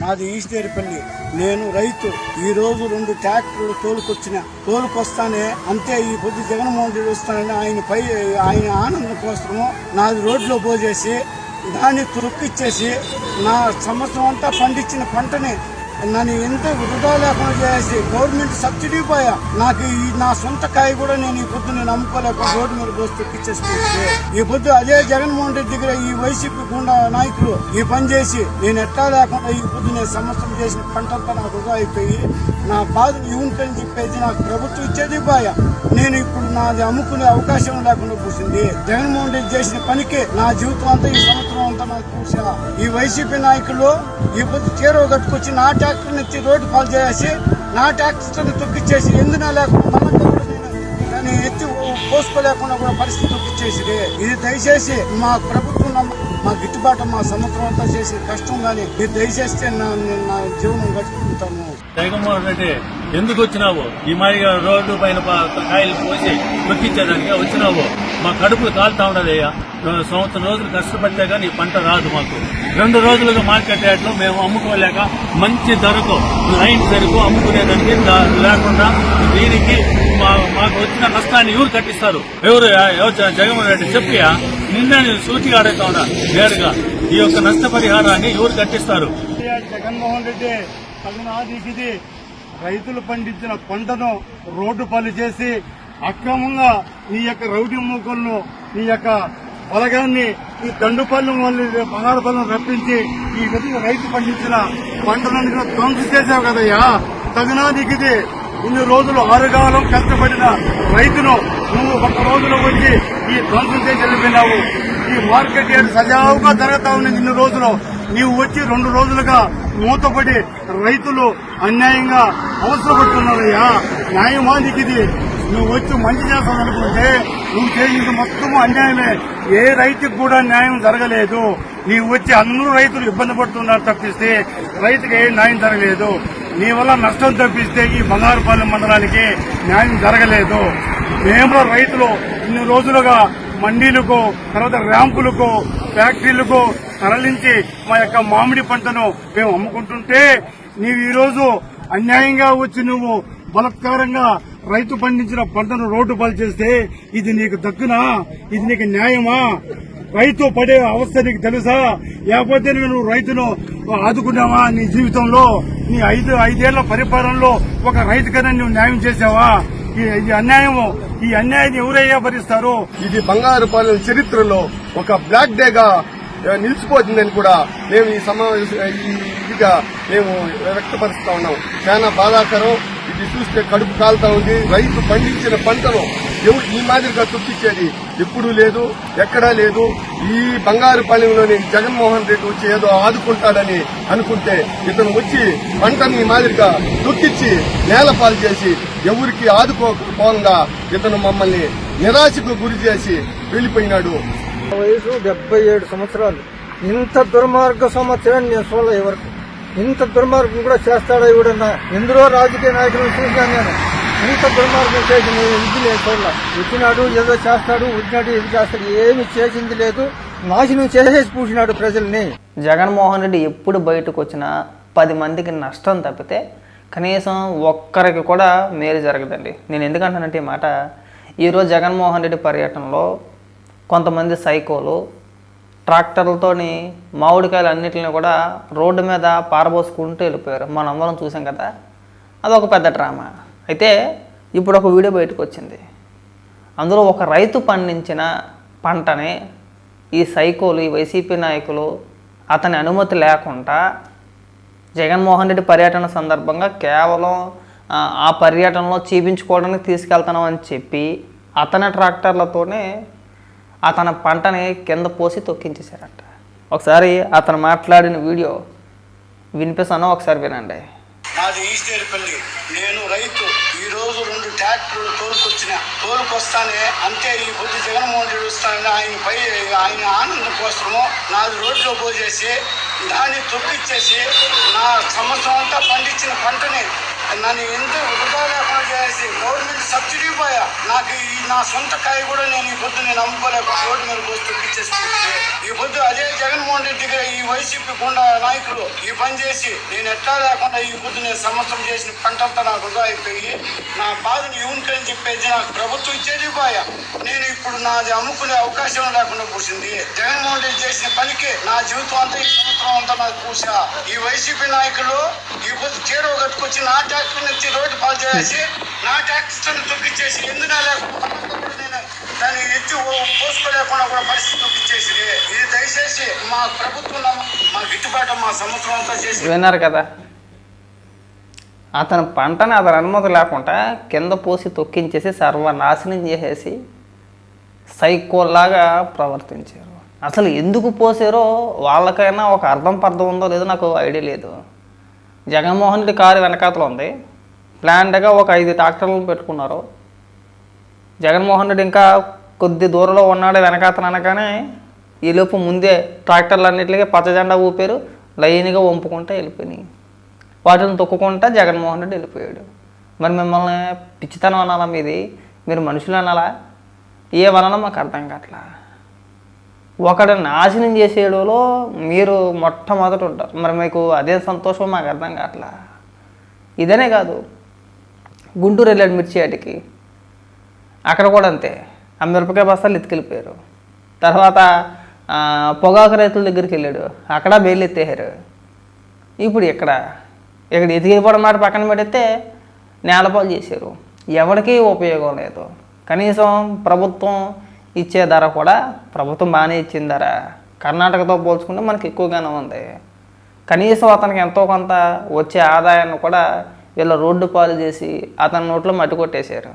నాది ఈశ్వరిపల్లి నేను రైతు. ఈరోజు రెండు ట్రాక్టర్లు తోలుకొచ్చిన. తోలుకొస్తానే అంతే ఈ పొద్దు జగన్మోహన్ రెడ్డి వస్తానని ఆయన పై ఆయన ఆనందం కోసము నాది రోడ్లో పోజేసి దాన్ని తురుక్కిచ్చేసి నా సంవత్సరం అంతా పండించిన పంటని నన్ను ఎంత వృధా లేకుండా చేసి గవర్నమెంట్ సబ్సిడీ పోయా. నాకు ఈ నా సొంత కాయ కూడా నేను ఈ పొద్దు నేను అమ్ముకోలేక రోడ్డు మీద పోస్తూ ఇచ్చేసుకుంటే ఈ పొద్దు అదే జగన్మోహన్ రెడ్డి దగ్గర ఈ వైసీపీ గుండా నాయకులు ఈ పని చేసి నేను ఎట్టా లేకుండా ఈ పొద్దు నేను సంవత్సరం చేసిన పంటంతా నాకు వృధా అయిపోయి నా బాధ ఇవుంటని చెప్పేసి నాకు ప్రభుత్వం ఇచ్చేది పోయా నేను ఇప్పుడు నాది అమ్ముకునే అవకాశం లేకుండా కూర్చుంది జగన్మోహన్ రెడ్డి చేసిన పనికి నా జీవితం అంతా ఈ సంవత్సరం అంతా నాకు చూసా ఈ వైసీపీ నాయకులు ఈ పొద్దు చీరవ కట్టుకొచ్చి నా ట్రాక్టర్ ఎత్తి రోడ్డు పాలు చేసి నా ట్రాక్టర్ తొక్కిచ్చేసి ఎందున లేకుండా దాన్ని ఎత్తి పోసుకోలేకుండా కూడా పరిస్థితి తొక్కిచ్చేసి ఇది దయచేసి మా ప్రభుత్వం మా గిట్టుబాటు మా సంవత్సరం అంతా చేసిన కష్టం కానీ మీరు దయచేస్తే నా నేను నా జీవనం గడుపుకుంటాను. జగన్మోహన్ రెడ్డి ఎందుకు వచ్చినావు? ఈ మాదిరిగా రోడ్డు పైన కాయలు పోసి దొక్కించేదానికి వచ్చినావు. మా కడుపులు కాలుతా ఉండదయ్యా సంవత్సరం రోజులు కష్టపడితే కానీ పంట రాదు మాకు. రెండు రోజులుగా మార్కెట్ రేట్లు మేము అమ్ముకోలేక మంచి ధరకు లైన్ ధరకు అమ్ముకునేదానికి లేకుండా దీనికి మా మాకు వచ్చిన నష్టాన్ని ఎవరు కట్టిస్తారు? ఎవరు జగన్మోహన్ రెడ్డి చెప్పియా? నిన్న నేను సూటిగా అడుగుతా ఉన్నా నేరుగా. ఈ యొక్క నష్టపరిహారాన్ని ఎవరు కట్టిస్తారు? జగన్మోహన్ రెడ్డి తగినాదికిది రైతులు పండించిన పంటను రోడ్డు పని చేసి అక్రమంగా నీ యొక్క రౌడీ మూకలను నీ యొక్క బలగాన్ని ఈ దండుపల్లి వాళ్ళు బంగారుపల్లిని రప్పించి ఈ విధంగా రైతు పండించిన పంటలను కూడా ధ్వంసం చేసావు కదయ్యా. తగునాదికి ఇన్ని రోజులు ఆరుగాలం కష్టపడిన రైతును నువ్వు ఒక రోజులో వచ్చి ఈ ధ్వంసం చేసి వెళ్ళిపోయినావు. ఈ మార్కెట్ యార్డ్ సజావుగా జరుగుతా ఉంది ఇన్ని రోజులు. నీవు వచ్చి రెండు రోజులుగా మూతపడి రైతులు అన్యాయంగా అవసరపడుతున్నారయ్యా. న్యాయమానికి ఇది నువ్వు వచ్చి మంచి చేస్తావు అనుకుంటే నువ్వు చేసింది మొత్తం అన్యాయమే. ఏ రైతుకు కూడా న్యాయం జరగలేదు. నీవు వచ్చి అందరూ రైతులు ఇబ్బంది పడుతున్నారు తప్పిస్తే రైతుకి ఏ న్యాయం జరగలేదు. నీ వల్ల నష్టం తప్పిస్తే ఈ బంగారుపాలెం మండలానికి న్యాయం జరగలేదు. మేము రైతులు ఇన్ని రోజులుగా మండీలకు తర్వాత ర్యాంపులకు ఫ్యాక్టరీలకు తరలించి మా యొక్క మామిడి పంటను మేము అమ్ముకుంటుంటే నీవు ఈరోజు అన్యాయంగా వచ్చి నువ్వు బలత్కారంగా రైతు పండించిన పంటను రోడ్డు పాలు చేస్తే ఇది నీకు దక్కునా? ఇది నీకు న్యాయమా? రైతు పడే అవస్థ నీకు తెలుసా? లేకపోతే నువ్వు రైతును ఆదుకున్నావా నీ జీవితంలో? నీ ఐదు ఐదేళ్ళ పరిపాలనలో ఒక రైతుకైనా నువ్వు న్యాయం చేసావా ఈ- అన్యాయము ఈ అన్యాయాన్ని ఎవరయ్యా భరిస్తారు ఇది బంగారుపాలెం చరిత్రలో ఒక బ్లాక్ డేగా నిలిచిపోతుందని కూడా మేము ఈ సమావేశ ఈ ఇదిగా మేము వ్యక్తపరుస్తా ఉన్నాం. చాలా బాధాకరం. ఇది చూస్తే కడుపు కాలుతా ఉంది. రైతు పండించిన పంటను ఎవరు ఈ మాదిరిగా తొక్కిచ్చేది? ఎప్పుడూ లేదు ఎక్కడా లేదు. ఈ బంగారుపాలెంలోని జగన్మోహన్ రెడ్డి వచ్చి ఏదో ఆదుకుంటాడని అనుకుంటే ఇతను వచ్చి పంటని ఈ మాదిరిగా తొక్కిచ్చి నేలపాలు చేసి ఎవరికి ఆదుకోకపోగా ఇతను మమ్మల్ని నిరాశకు గురి చేసి వెళ్ళిపోయినాడు వయసు డెబ్బై ఏడు సంవత్సరాలు. ఇంత దుర్మార్గ సంవత్సరాన్ని నేను చూడలే ఎవరికి ఇంత దుర్మార్గం కూడా చేస్తాడా ఇవిడన్నా ఎందరో రాజకీయ నాయకులను చూశాను నేను. ఇంత దుర్మార్గం చేసిన ఇది లేదు చూడలే వచ్చినాడు ఏదో చేస్తాడు వచ్చినాడు ఇది చేస్తాడు ఏమి చేసింది లేదు. నాశనం చేసేసి పూసినాడు ప్రజల్ని. జగన్మోహన్ రెడ్డి ఎప్పుడు బయటకు వచ్చినా పది మందికి నష్టం తప్పితే కనీసం ఒక్కరికి కూడా మేలు జరగదండి. నేను ఎందుకంటానంటే ఈ మాట? ఈరోజు జగన్మోహన్ రెడ్డి పర్యటనలో కొంతమంది సైకోలు ట్రాక్టర్లతోని మామిడికాయలు అన్నిటిని కూడా రోడ్డు మీద పారబోసుకుంటూ వెళ్ళిపోయారు. మనందరం చూసాం కదా అదొక పెద్ద డ్రామా. అయితే ఇప్పుడు ఒక వీడియో బయటకు వచ్చింది అందులో ఒక రైతు పండించిన పంటని ఈ సైకోలు ఈ వైసీపీ నాయకులు అతని అనుమతి లేకుండా జగన్మోహన్ రెడ్డి పర్యటన సందర్భంగా కేవలం ఆ, ఆ పర్యటనలో చూపించుకోవడానికి తీసుకెళ్తాను అని చెప్పి అతని ట్రాక్టర్లతోనే అతని పంటని కింద పోసి తొక్కించేశారంట. ఒకసారి అతను మాట్లాడిన వీడియో వినిపిస్తాను ఒకసారి వినండి. నాది ఈశ్వరిపల్లి నేను రైతు. ఈ రోజు రెండు ట్రాక్టర్లు తోలుకొచ్చిన. తోలుకొస్తానే అంతే ఈ పొద్దు జగన్మోహన్ రెడ్డి వస్తానని ఆయన పై ఆయన ఆనందం కోసము నాది రోడ్లో పోజేసి దాన్ని తొక్కిచ్చేసి నా సంవత్సరం అంతా పండించిన పంటని నన్ను ఎంత వృధా లేకుండా చేసి గవర్నమెంట్ సబ్సిడీ పోయా? నాకు ఈ నా సొంత కాయ కూడా నేను ఈ పొద్దు నేను అమ్ముకోలేక రోడ్డు మీద పోసి తొక్కిచ్చేసుకుంటే ఈ పొద్దు అదే జగన్మోహన్ రెడ్డి గారు ఈ వైసీపీ గుండా నాయకులు ఈ పని చేసి నేను ఎట్లా లేకుండా ఈ పొద్దు నేను సంవత్సరం చేసిన పంటంతా నాకు వృధా అయిపోయి నా బాధను ఎవరికని చెప్పేది నాకు ప్రభుత్వం ఇచ్చేది పోయా. నేను ఇప్పుడు నాది అమ్ముకునే అవకాశం లేకుండా కూర్చుంది. జగన్మోహన్ రెడ్డి చేసిన పనికి నా జీవితం అంతా ఈ సంవత్సరం అంతా నాకు కూర్చా ఈ వైసీపీ నాయకులు ఈ పొద్దు చీరవ కట్టుకొచ్చి నా ట్యాక్స్ నుంచి రోడ్డు పాలు చేసి నా ట్యాక్స్ తొక్కిచ్చేసి ఎందుకు లేకుండా నేను దాన్ని ఎత్తి పోసుకోలేకుండా కూడా పరిస్థితి తొక్కిచ్చేసి ఇది దయచేసి మా ప్రభుత్వం మా గిట్టుబాటు మా సంవత్సరం అంతా చేసి. విన్నారు కదా. అతని పంటని అతని అనుమతి లేకుండా కింద పోసి తొక్కించేసి సర్వనాశనం చేసేసి సైకోల్లాగా ప్రవర్తించారు. అసలు ఎందుకు పోసారో వాళ్ళకైనా ఒక అర్థం పర్థం ఉందో లేదో నాకు ఐడియా లేదు. జగన్మోహన్ రెడ్డి కారు వెనకాతలు ఉంది. ప్లాన్డ్గా ఒక ఐదు ట్రాక్టర్లను పెట్టుకున్నారు. జగన్మోహన్ రెడ్డి ఇంకా కొద్ది దూరంలో ఉన్నాడు వెనకాతలు అనగానే ఈలోపు ముందే ట్రాక్టర్లన్నింటికి పచ్చజెండా ఊపారు. లైన్గా వంపుకుంటా వెళ్ళిపోయినాయి. వాటిని తొక్కుకుంటా జగన్మోహన్ రెడ్డి వెళ్ళిపోయాడు. మరి మిమ్మల్ని పిచ్చితనం అనాలా మీది? మీరు మనుషులు అనాలా? ఏమనాలో మాకు అర్థం కావట్లా? ఒకడు నాశనం చేసేయడంలో మీరు మొట్టమొదట ఉంటారు. మరి మీకు అదే సంతోషం మాకు అర్థం కావట్లా? ఇదనే కాదు. గుంటూరు వెళ్ళాడు మిర్చి వాటికి అక్కడ కూడా అంతే. ఆ మిరపకాయ బస్తాలు ఎత్తుకెళ్ళిపోయారు తర్వాత పొగాకు రైతుల దగ్గరికి వెళ్ళాడు. అక్కడ బెయిల్ ఎత్తేసారు ఇప్పుడు ఇక్కడ ఇక్కడ ఎతికిపోవడం మాట పక్కన పెడితే నేలపాలు చేశారు. ఎవరికీ ఉపయోగం లేదు. కనీసం ప్రభుత్వం ఇచ్చే ధర కూడా ప్రభుత్వం బాగానే ఇచ్చిన ధర కర్ణాటకతో పోల్చుకుంటే మనకి ఎక్కువగానే ఉంది. కనీసం అతనికి ఎంతో కొంత వచ్చే ఆదాయాన్ని కూడా వీళ్ళ రోడ్డు పాలు చేసి అతని నోట్లో మట్టి కొట్టేశారు.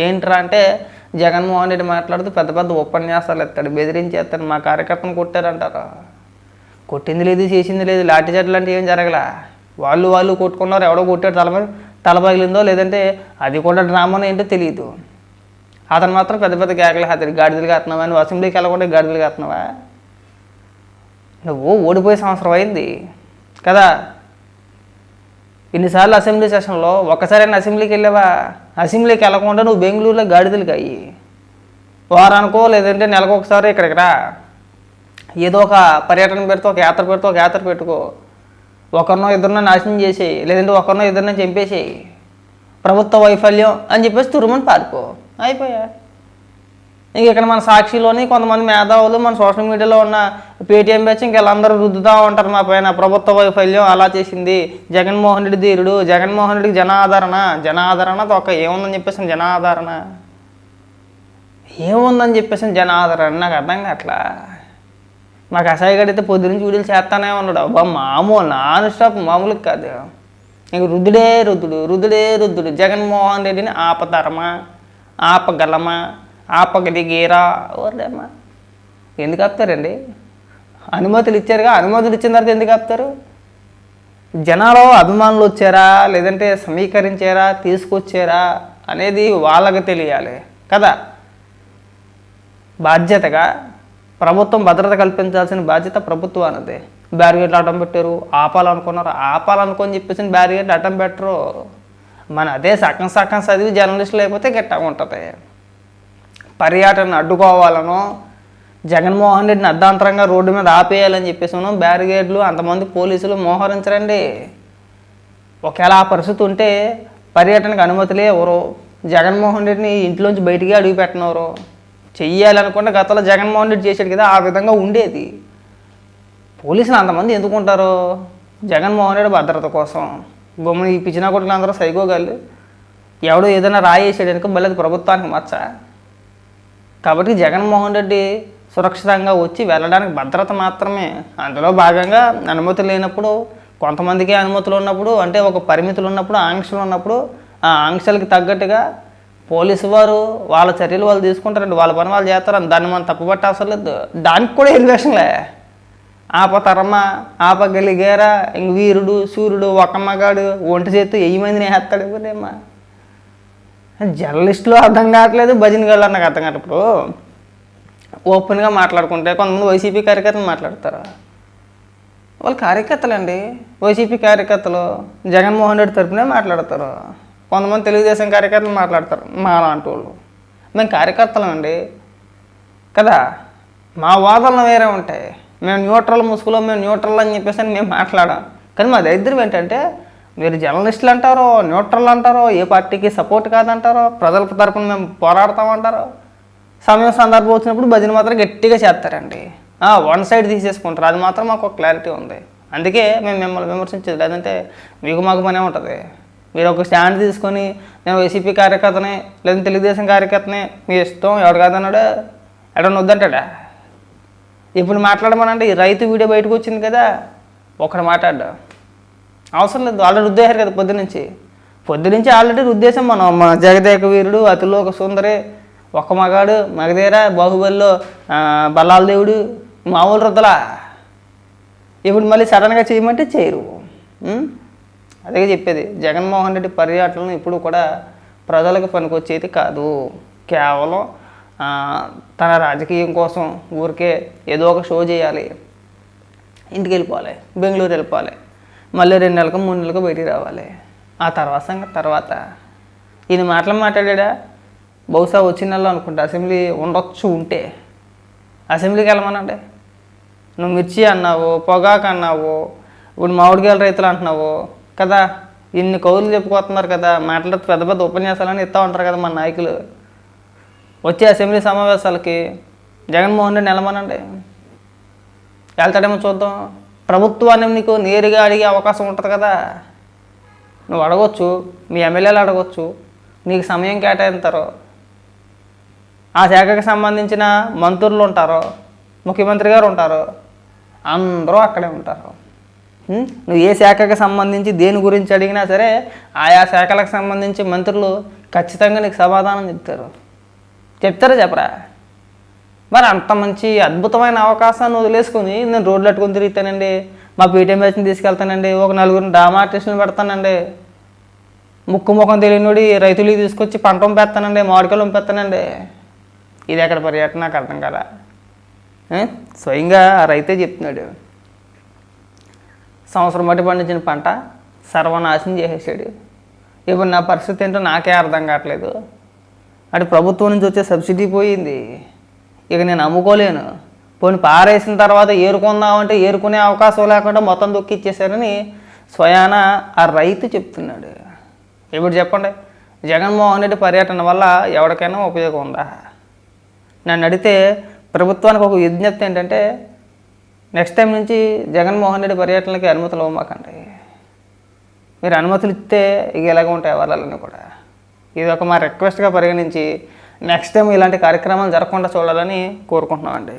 ఏంట్రా అంటే జగన్మోహన్ రెడ్డి మాట్లాడుతూ పెద్ద పెద్ద ఉపన్యాసాలు ఎత్తాడు బెదిరించేస్తాడు. మా కార్యకర్తను కొట్టారంటారు. కొట్టింది లేదు చేసింది లేదు. లాఠీ చెట్లు లాంటివి ఏం జరగలా? వాళ్ళు వాళ్ళు కొట్టుకున్నారు. ఎవడో కొట్టాడు. తల తల పగిలిందో లేదంటే అది కూడా డ్రామానో ఏంటో తెలియదు. అతను మాత్రం పెద్ద పెద్ద కేకలు హాతరు గాడిదలు కాస్తున్నావా నువ్వు అసెంబ్లీకి వెళ్ళకుండా గాడిదలు కాస్తున్నావా నువ్వు ఓడిపోయే సంవత్సరం అయింది కదా? ఇన్నిసార్లు అసెంబ్లీ సెషన్లో ఒక్కసారైనా అసెంబ్లీకి వెళ్ళావా? అసెంబ్లీకి వెళ్ళకుండా నువ్వు బెంగళూరులో గాడిదలకి అయ్యి వారానికో లేదంటే నెలకు ఒకసారి ఇక్కడికి రా. ఏదో ఒక పర్యటన పెడితే ఒక యాత్ర పెడితే ఒక యాత్ర పెట్టుకో. ఒకరినో ఇద్దరినో నాశనం చేసేయి. లేదంటే ఒకరినో ఇద్దరినో చంపేసేయి. ప్రభుత్వ వైఫల్యం అని చెప్పేసి తురుమని పారిపో. అయిపోయా. ఇంక ఇక్కడ మన సాక్షిలోని కొంతమంది మేధావులు మన సోషల్ మీడియాలో ఉన్న పేటీఎం బ్యాచ్ ఇంక వీళ్ళందరూ రుద్దుతూ ఉంటారు మా పైన. ప్రభుత్వ వైఫల్యం అలా చేసింది. జగన్మోహన్ రెడ్డి ధీరుడు. జగన్మోహన్ రెడ్డికి జనాదరణ. జనాదరణ ఒక ఏముందని చెప్పేసి జనాదరణ. ఏముందని చెప్పేసి జనాదరణ? నాకు అర్థం కావట్లా. మాకు అసహ్యగడితే పొద్దునుంచి వీడియోలు చేస్తానే ఉన్నాడు. అబ్బా మామూలు నాన్ స్టాప్ మామూలు కాదు. ఇంక రుద్దుడే రుద్దుడు రుద్దుడే రుద్దుడు. జగన్మోహన్ రెడ్డిని ఆపతారమా ఆపగలమా? ఆపగలిగేరా? ఓర్లేమ్మా ఎందుకు ఆపుతారండి? అనుమతులు ఇచ్చారుగా అనుమతులు ఇచ్చిన తర్వాత ఎందుకు ఆపుతారు? జనాలు అభిమానులు వచ్చారా? లేదంటే సమీకరించారా? తీసుకొచ్చారా? అనేది వాళ్ళకి తెలియాలి. కదా? బాధ్యతగా ప్రభుత్వం భద్రత కల్పించాల్సిన బాధ్యత ప్రభుత్వానిదే బ్యారిగేట్లు అడ్డం పెట్టారు. ఆపాలనుకున్నారు. ఆపాలనుకొని చెప్పేసి బ్యారిగేట్లు అడ్డం పెట్టరు. మన అదే సగం సగం చదివి జర్నలిస్టులు అయిపోతే గట్టిగా ఉంటుంది. పర్యటన అడ్డుకోవాలనో జగన్మోహన్ రెడ్డిని అర్ధాంతరంగా రోడ్డు మీద ఆపేయాలని చెప్పేసాను బ్యారిగేడ్లు అంతమంది పోలీసులు మోహరించరండి. ఒకవేళ ఆ పరిస్థితి ఉంటే పర్యటనకు అనుమతులే ఎవరు? జగన్మోహన్ రెడ్డిని ఇంట్లోంచి బయటికి అడుగు పెట్టినవరు చెయ్యాలనుకుంటే గతంలో జగన్మోహన్ రెడ్డి చేశాడు కదా ఆ విధంగా ఉండేది. పోలీసులు అంతమంది ఎందుకుంటారు? జగన్మోహన్ రెడ్డి భద్రత కోసం. బొమ్మని ఈ పిచ్చిన కొడుకులు అందరూ సైకోగాళ్ళు ఎవడో ఏదైనా రాయేసాడు అనుకో మళ్ళీ అది ప్రభుత్వానికి మచ్చ. కాబట్టి జగన్మోహన్ రెడ్డి సురక్షితంగా వచ్చి వెళ్ళడానికి భద్రత మాత్రమే. అందులో భాగంగా అనుమతులు లేనప్పుడు కొంతమందికి అనుమతులు ఉన్నప్పుడు అంటే ఒక పరిమితులు ఉన్నప్పుడు ఆంక్షలు ఉన్నప్పుడు ఆ ఆంక్షలకి తగ్గట్టుగా పోలీసు వారు వాళ్ళ చర్యలు వాళ్ళు తీసుకుంటారండి వాళ్ళ పని వాళ్ళు చేస్తారు దాన్ని మనం తప్పుపట్టే అవసరం లేదు. దానికి కూడా ఎలివేషన్లే. ఆపతరమా ఆపగలిగారా? ఇంక వీరుడు సూర్యుడు ఒక మగాడు ఒంటి చేత్తు వెయ్యి మందిని వేస్తాడు ఎవరేమా జర్నలిస్టులు అర్థం కావట్లేదు భజన గారు నాకు అర్థం కావట్లేదు ఓపెన్గా మాట్లాడుకుంటే కొంతమంది వైసీపీ కార్యకర్తలు మాట్లాడతారు? వాళ్ళు కార్యకర్తలండి. వైసీపీ కార్యకర్తలు జగన్మోహన్ రెడ్డి తరపునే మాట్లాడతారు. కొంతమంది తెలుగుదేశం కార్యకర్తలు మాట్లాడతారు మా లాంటి వాళ్ళు. మేము కార్యకర్తలం అండి కదా? మా వాదనలు వేరే ఉంటాయి. మేము న్యూట్రల్ ముసుగులో మేము న్యూట్రల్ అని చెప్పేసి అని మేము మాట్లాడాం. కానీ మా దరిద్రం ఏంటంటే మీరు జర్నలిస్టులు అంటారో న్యూట్రల్ అంటారో ఏ పార్టీకి సపోర్ట్ కాదంటారో ప్రజల తరపున మేము పోరాడతామంటారో సమయం సందర్భం వచ్చినప్పుడు భజన మాత్రం గట్టిగా చేస్తారండి. వన్ సైడ్ తీసేసుకుంటారు. అది మాత్రం మాకు ఒక క్లారిటీ ఉంది. అందుకే మేము మిమ్మల్ని విమర్శించేది లేదంటే మీకు మాకు పనే ఉంటుంది. మీరు ఒక స్టాండ్ తీసుకొని నేను వైసీపీ కార్యకర్తనే లేదంటే తెలుగుదేశం కార్యకర్తనే మీ ఇష్టం ఎవడు కాదన్నాడు? ఎడన్నా వద్దంటాడా? ఇప్పుడు మాట్లాడమనంటే ఈ రైతు వీడియో బయటకు వచ్చింది కదా ఒకడు మాట్లాడ్డా? అవసరం లేదు ఆల్రెడీ రుద్దేశారు కదా పొద్దునుంచి పొద్దునుంచి ఆల్రెడీ రుద్దేశం మనం మన జగదేక వీరుడు అతిలోక సుందరి ఒక్క మగాడు మగధీర బాహుబలిలో బల్లాల దేవుడు మామూలు రుద్దలా ఇప్పుడు మళ్ళీ సడన్గా చేయమంటే చేయరు. అదే చెప్పేది జగన్మోహన్ రెడ్డి పర్యటనలు ఇప్పుడు కూడా ప్రజలకు పనికొచ్చేది కాదు. కేవలం తన రాజకీయం కోసం ఊరికే ఏదో ఒక షో చేయాలి. ఇంటికి వెళ్ళిపోవాలి బెంగళూరు వెళ్ళిపోవాలి. మళ్ళీ రెండు నెలలకు మూడు నెలలకు బయటికి రావాలి. ఆ తర్వాత సంగతి తర్వాత. ఈయన మాటలు మాట్లాడా బహుశా వచ్చిన నెలలో అనుకుంటా అసెంబ్లీ ఉండొచ్చు ఉంటే. అసెంబ్లీకి వెళ్ళమనండి. నువ్వు మిర్చి అన్నావు పొగాకు అన్నావు ఇప్పుడు మామిడికాయల రైతులు అంటున్నావు కదా. ఇన్ని కౌలు చెప్పుకోతున్నారు కదా మాట్లాడితే పెద్ద పెద్ద ఉపన్యాసాలని ఇస్తూ ఉంటారు కదా మన నాయకులు. వచ్చే అసెంబ్లీ సమావేశాలకి జగన్మోహన్ రెడ్డి నిలమనండి వెళ్తాడేమో చూద్దాం. ప్రభుత్వాన్ని నీకు నేరుగా అడిగే అవకాశం ఉంటుంది కదా. నువ్వు అడగొచ్చు మీ ఎమ్మెల్యేలు అడగొచ్చు నీకు సమయం కేటాయింతారు ఆ శాఖకు సంబంధించిన మంత్రులు ఉంటారు ముఖ్యమంత్రి గారు ఉంటారు అందరూ అక్కడే ఉంటారు. నువ్వు ఏ శాఖకు సంబంధించి దేని గురించి అడిగినా సరే ఆయా శాఖలకు సంబంధించి మంత్రులు ఖచ్చితంగా నీకు సమాధానం చెప్తారు. చెప్తారా చెప్పరా? మరి అంత మంచి అద్భుతమైన అవకాశాన్ని వదిలేసుకుని నేను రోడ్లు అట్టుకుని తిరుగుతానండి మా పీటీఎం బ్యాచ్ని తీసుకెళ్తానండి ఒక నలుగురిని డ్రామా ఆర్టిస్టులను పెడతానండి. ముక్కు ముఖం తెలియనివాడి రైతులకి తీసుకొచ్చి పంట పంపేస్తానండి మామిడికాయలు పంపేస్తానండి. ఇది ఎక్కడ పర్యటన నాకు అర్థం కదా స్వయంగా రైతే చెప్తున్నాడు. సంవత్సరం బట్టి పండించిన పంట సర్వనాశనం చేసేసాడు. ఇప్పుడు నా పరిస్థితి ఏంటో నాకే అర్థం కావట్లేదు. అటు ప్రభుత్వం నుంచి వచ్చే సబ్సిడీ పోయింది. ఇక నేను అమ్ముకోలేను పోనీ పారేసిన తర్వాత ఏరుకుందామంటే ఏరుకునే అవకాశం లేకుండా మొత్తం దొక్కిచ్చేశారని స్వయాన ఆ రైతు చెప్తున్నాడు. ఇప్పుడు చెప్పండి జగన్మోహన్ రెడ్డి పర్యటన వల్ల ఎవరికైనా ఉపయోగం ఉందా? నన్ను అడిగితే ప్రభుత్వానికి ఒక విజ్ఞప్తి ఏంటంటే నెక్స్ట్ టైం నుంచి జగన్మోహన్ రెడ్డి పర్యటనలకి అనుమతులు ఇవ్వమాకండి. మీరు అనుమతులు ఇస్తే ఇక ఎలాగ ఉంటాయి వాళ్ళని కూడా. ఇది ఒక మా రిక్వెస్ట్గా పరిగణించి నెక్స్ట్ టైం ఇలాంటి కార్యక్రమాలు జరగకుండా చూడాలని కోరుకుంటున్నామండి.